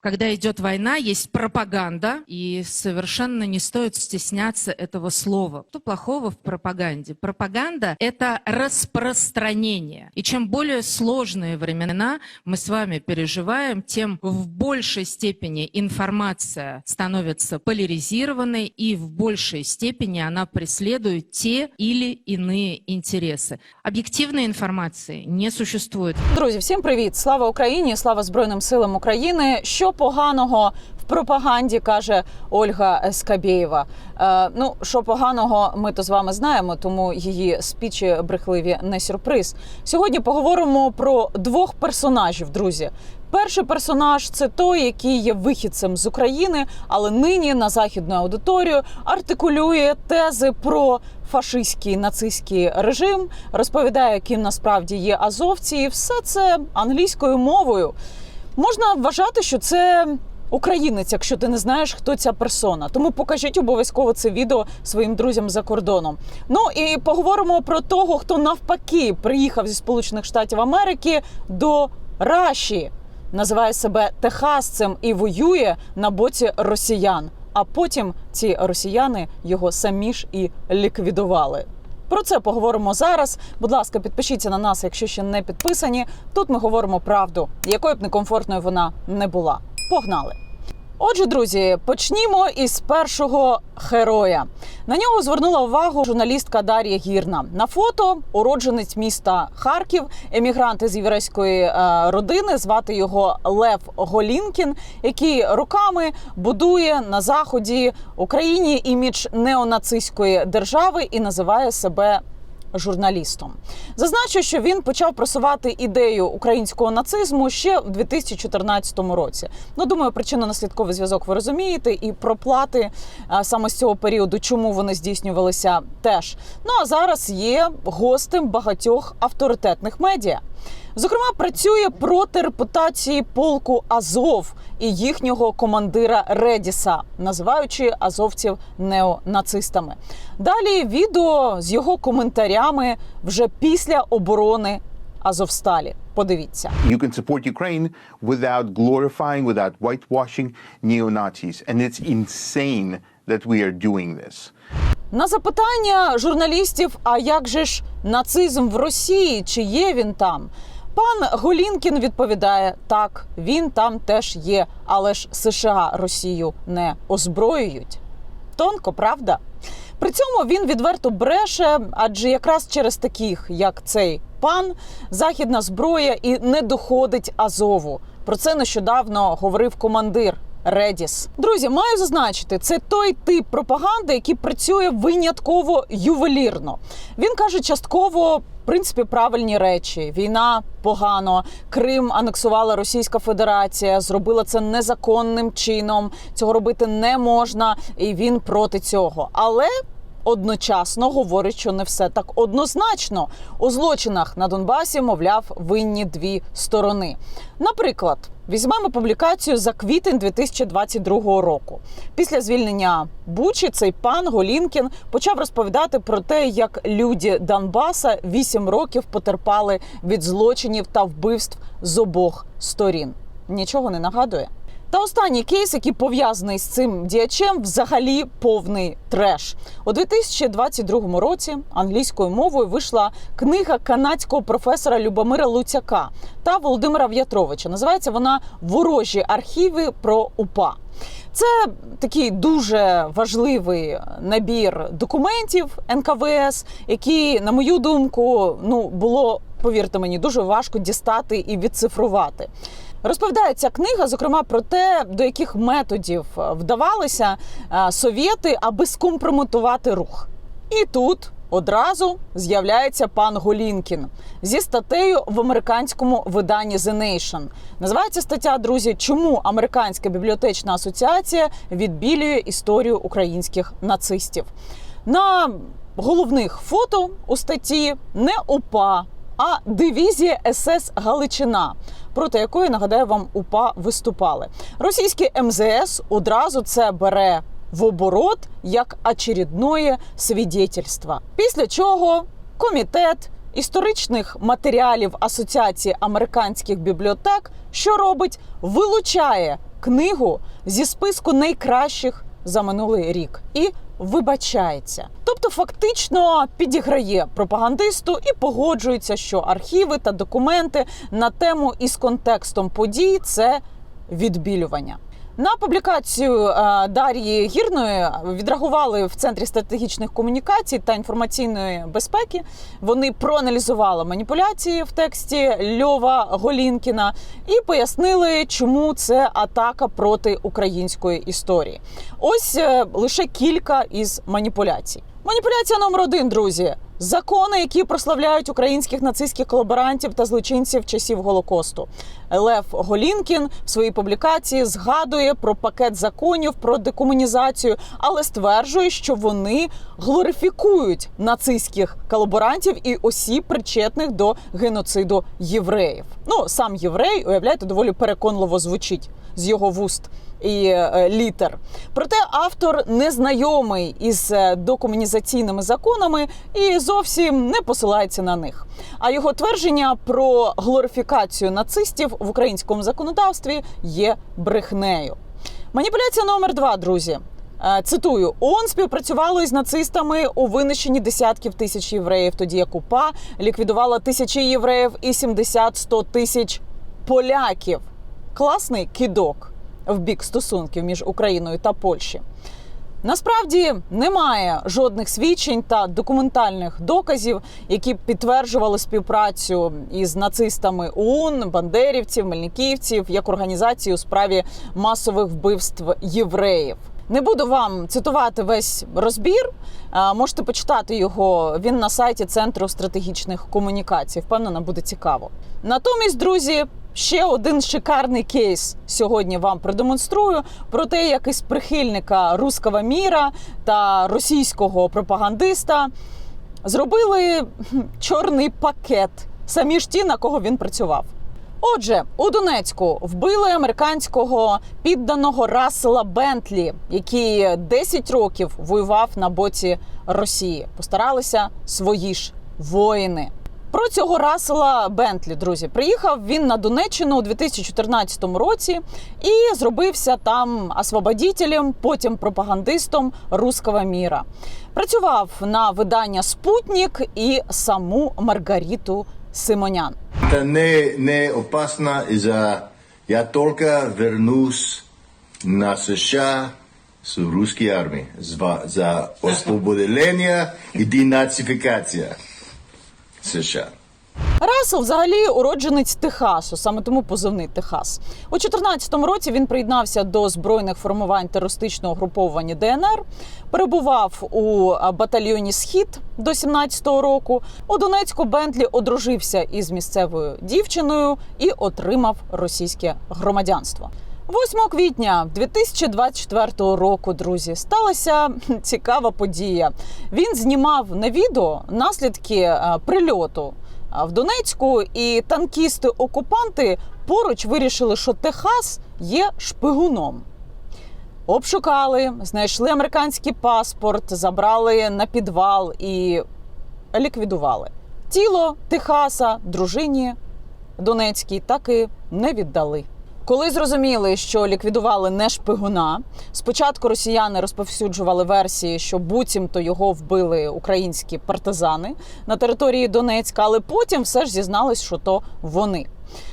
Когда идет война, есть пропаганда, и совершенно не стоит стесняться этого слова. Что плохого в пропаганде? Пропаганда – это распространение. И чем более сложные времена мы с вами переживаем, тем в большей степени информация становится поляризированной, и в большей степени она преследует те или иные интересы. Объективной информации не существует. Друзі, всім привіт! Слава Україні! Слава Збройним силам України! Що поганого в пропаганді каже Ольга Ескабєєва? Е, ну що поганого, ми то з вами знаємо, тому її спічі брехливі не сюрприз. Сьогодні поговоримо про двох персонажів, друзі. Перший персонаж це той, який є вихідцем з України, але нині на західну аудиторію артикулює тези про фашистський нацистський режим, розповідає, яким насправді є азовці, і все це англійською мовою. Можна вважати, що це українець, якщо ти не знаєш, хто ця персона. Тому покажіть обов'язково це відео своїм друзям за кордоном. Ну і поговоримо про того, хто навпаки приїхав зі Сполучених Штатів Америки до Раші, називає себе техасцем і воює на боці росіян. А потім ці росіяни його самі ж і ліквідували. Про це поговоримо зараз. Будь ласка, підпишіться на нас, якщо ще не підписані. Тут ми говоримо правду, якою б некомфортною вона не була. Погнали! Отже, друзі, почнімо із першого героя. На нього звернула увагу журналістка Дар'я Гірна. На фото уродженець міста Харків, емігрант із єврейської е, родини. Звати його Лев Голінкін, який роками будує на заході Україні імідж неонацистської держави і називає себе журналістом. Зазначу, що він почав просувати ідею українського нацизму ще в 2014 році. Ну, думаю, причинно-наслідковий зв'язок ви розумієте, і проплати а, саме з цього періоду, чому вони здійснювалися, теж. Ну а зараз є гостем багатьох авторитетних медіа. Зокрема, працює проти репутації полку Азов і їхнього командира Редіса, називаючи азовців неонацистами. Далі відео з його коментарями вже після оборони Азовсталі. Подивіться. You can support Ukraine without glorifying, without whitewashing neo-Nazis. And it's insane that we are doing this. На запитання журналістів: а як же ж нацизм в Росії? Чи є він там? Пан Голінкін відповідає: так, він там теж є, але ж США Росію не озброюють. Тонко, правда? При цьому він відверто бреше, адже якраз через таких, як цей пан, західна зброя і не доходить Азову. Про це нещодавно говорив командир Редіс. Друзі, маю зазначити, це той тип пропаганди, який працює винятково ювелірно. Він каже частково. В принципі, правильні речі. Війна погано. Крим анексувала Російська Федерація, зробила це незаконним чином. Цього робити не можна, і він проти цього. Але одночасно говорить, що не все так однозначно. У злочинах на Донбасі, мовляв, винні дві сторони. Наприклад, візьмемо публікацію за квітень 2022 року. Після звільнення Бучі цей пан Голінкін почав розповідати про те, як люди Донбаса 8 років потерпали від злочинів та вбивств з обох сторін. Нічого не нагадує. Та останній кейс, який пов'язаний з цим діячем, взагалі повний треш. У 2022 році англійською мовою вийшла книга канадського професора Любомира Луцяка та Володимира В'ятровича. Називається вона Ворожі архіви про УПА. Це такий дуже важливий набір документів НКВС, які, на мою думку, ну було повірте мені, дуже важко дістати і відцифрувати. Розповідає ця книга, зокрема, про те, до яких методів вдавалися е, совєти, аби скомпрометувати рух. І тут одразу з'являється пан Голінкін зі статтею в американському виданні The Nation. Називається стаття, друзі, чому американська бібліотечна асоціація відбілює історію українських нацистів. На головних фото у статті не УПА, а дивізія СС Галичина, проти якої нагадаю вам УПА виступали. Російське МЗС одразу це бере в оборот як очередное свідетельство. Після чого комітет історичних матеріалів Асоціації американських бібліотек, що робить, вилучає книгу зі списку найкращих за минулий рік і вибачається. Тобто, фактично підіграє пропагандисту і погоджується, що архіви та документи на тему із контекстом подій це відбілювання. На публікацію е, Дар'ї Гірної відреагували в центрі стратегічних комунікацій та інформаційної безпеки. Вони проаналізували маніпуляції в тексті Льова Голінкіна і пояснили, чому це атака проти української історії. Ось е, лише кілька із маніпуляцій. Маніпуляція номер один, друзі. Закони, які прославляють українських нацистських колаборантів та злочинців часів Голокосту. Лев Голінкін в своїй публікації згадує про пакет законів про декомунізацію, але стверджує, що вони глорифікують нацистських колаборантів і осіб, причетних до геноциду євреїв. Ну сам єврей, уявляєте, доволі переконливо звучить з його вуст і е, літер. Проте автор не знайомий із е, докомунізаційними законами і зовсім не посилається на них. А його твердження про глорифікацію нацистів в українському законодавстві є брехнею. Маніпуляція номер два, друзі. Е, Цитую, ООН співпрацювало із нацистами у винищенні десятків тисяч євреїв, тоді як УПА ліквідувала тисячі євреїв і 70-100 тисяч поляків. Класний кидок в бік стосунків між Україною та Польщею. Насправді немає жодних свідчень та документальних доказів, які б підтверджували співпрацю із нацистами ОУН, бандерівців, мельниківців як організації у справі масових вбивств євреїв. Не буду вам цитувати весь розбір. Можете почитати його. Він на сайті Центру стратегічних комунікацій. Впевнена, буде цікаво. Натомість, друзі, ще один шикарний кейс сьогодні вам продемонструю про те, як із прихильника руского міра та російського пропагандиста зробили чорний пакет. Самі ж ті, на кого він працював. Отже, у Донецьку вбили американського підданого Рассела Бентлі, який 10 років воював на боці Росії. Постаралися свої ж воїни. Про цього Рассела Бентлі, друзі, приїхав він на Донеччину у 2014 році і зробився там освободітелем, потім пропагандистом руского міра. Працював на видання Спутнік і саму Маргариту Симонян. Это не, не опасно из-за... Я только вернусь на США с русской армией за, за освобождение и денацификация США. Рассел взагалі уродженець Техасу, саме тому позивний Техас. У 2014 році він приєднався до збройних формувань терористичного груповання ДНР, перебував у батальйоні Схід до 17-го року. У Донецьку Бентлі одружився із місцевою дівчиною і отримав російське громадянство. 8 квітня 2024 року, друзі, сталася цікава подія. Він знімав на відео наслідки е, прильоту е, в Донецьку, і танкісти-окупанти поруч вирішили, що Техас є шпигуном. Обшукали, знайшли американський паспорт, забрали на підвал і ліквідували. Тіло Техаса дружині Донецькій так і не віддали. Коли зрозуміли, що ліквідували не шпигуна, спочатку росіяни розповсюджували версії, що буцімто його вбили українські партизани на території Донецька, але потім все ж зізнались, що то вони.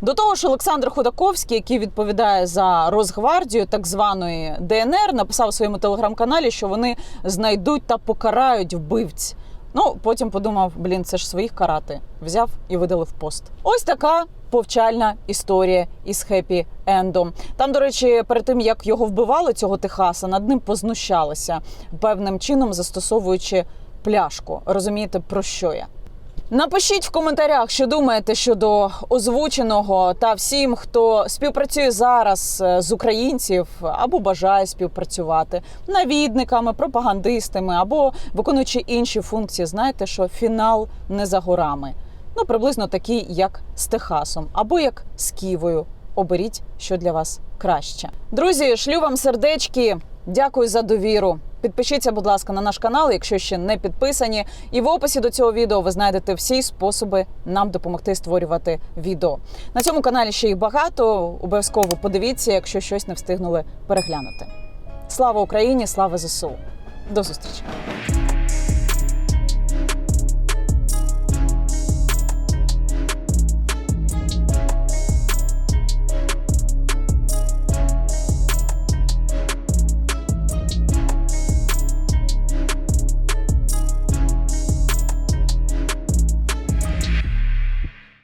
До того ж, Олександр Ходаковський, який відповідає за Росгвардію так званої ДНР, написав у своєму телеграм-каналі, що вони знайдуть та покарають вбивць. Ну, потім подумав: блін, це ж своїх карати. Взяв і видалив пост. Ось така повчальна історія із хеппі ендом. Там, до речі, перед тим як його вбивали, цього Техаса, над ним познущалися певним чином, застосовуючи пляшку. Розумієте, про що я? Напишіть в коментарях, що думаєте щодо озвученого та всім, хто співпрацює зараз е, з українців або бажає співпрацювати навідниками, пропагандистами або виконуючи інші функції. Знаєте, що фінал не за горами. Ну, приблизно такий, як з Техасом, або як з Ківою. Оберіть, що для вас краще. Друзі, шлю вам сердечки. Дякую за довіру. Підпишіться, будь ласка, на наш канал, якщо ще не підписані. І в описі до цього відео ви знайдете всі способи нам допомогти створювати відео. На цьому каналі ще їх багато. Обов'язково подивіться, якщо щось не встигнули переглянути. Слава Україні! Слава ЗСУ! До зустрічі!